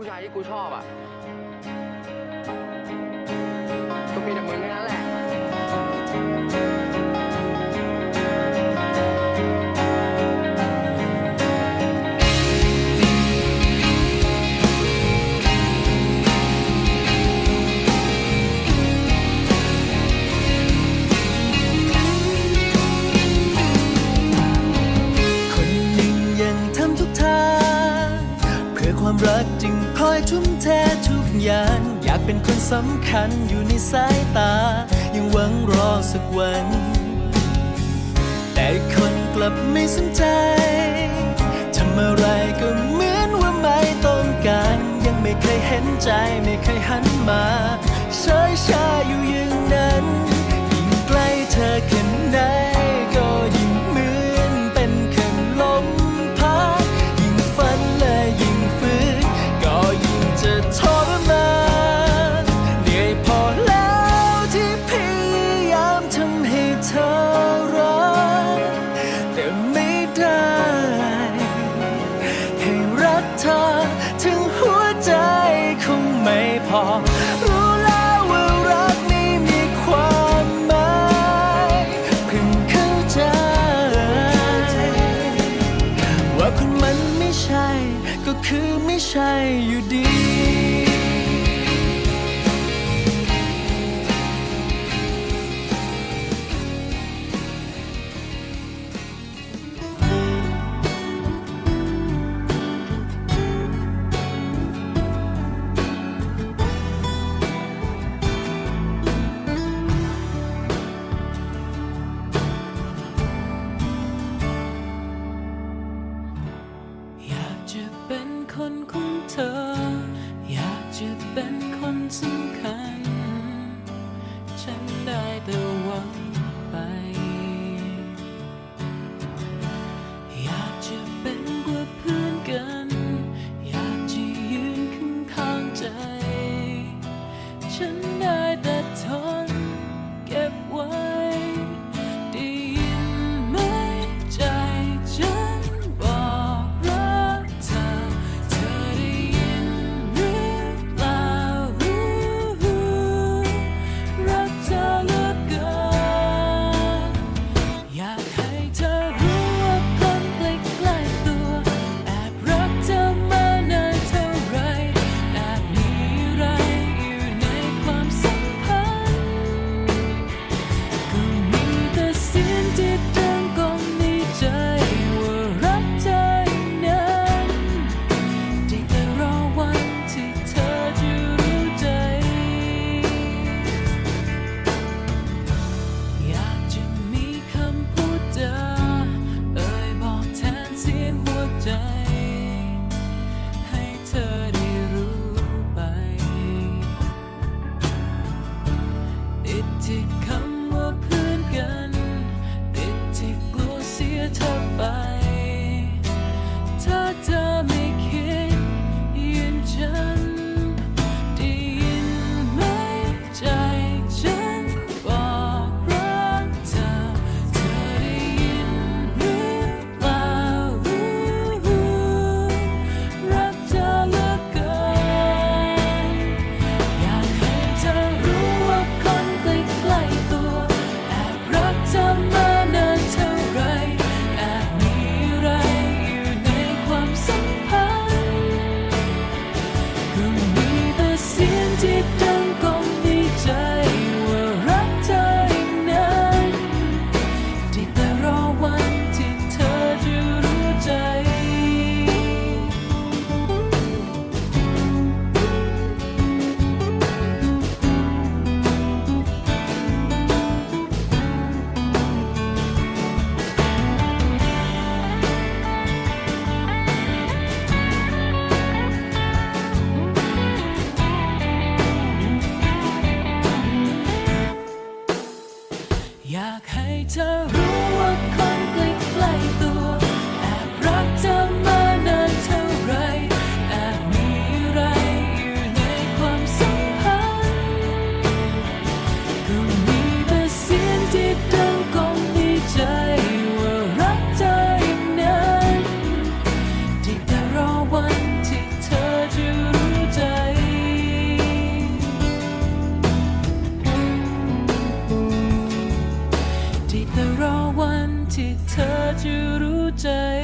ผู้ชายที่กูชอบอะก็มีแต่มึงงนั้นแหละ ญาณ อยากเป็นคนสำคัญอยู่ในสายตา ยังหวังรอสักวัน แต่คนกลับไม่สนใจทำอะไรก็เหมือนว่าไม่ต้องการ ยังไม่เคยเห็นใจไม่เคยหันมาเฉย พอ รู้แล้วว่ารักนี้มีความหมายเพิ่งเข้าใจ ว่าคนมันไม่ใช่ ก็คือไม่ใช่อยู่ดี Bye. 这。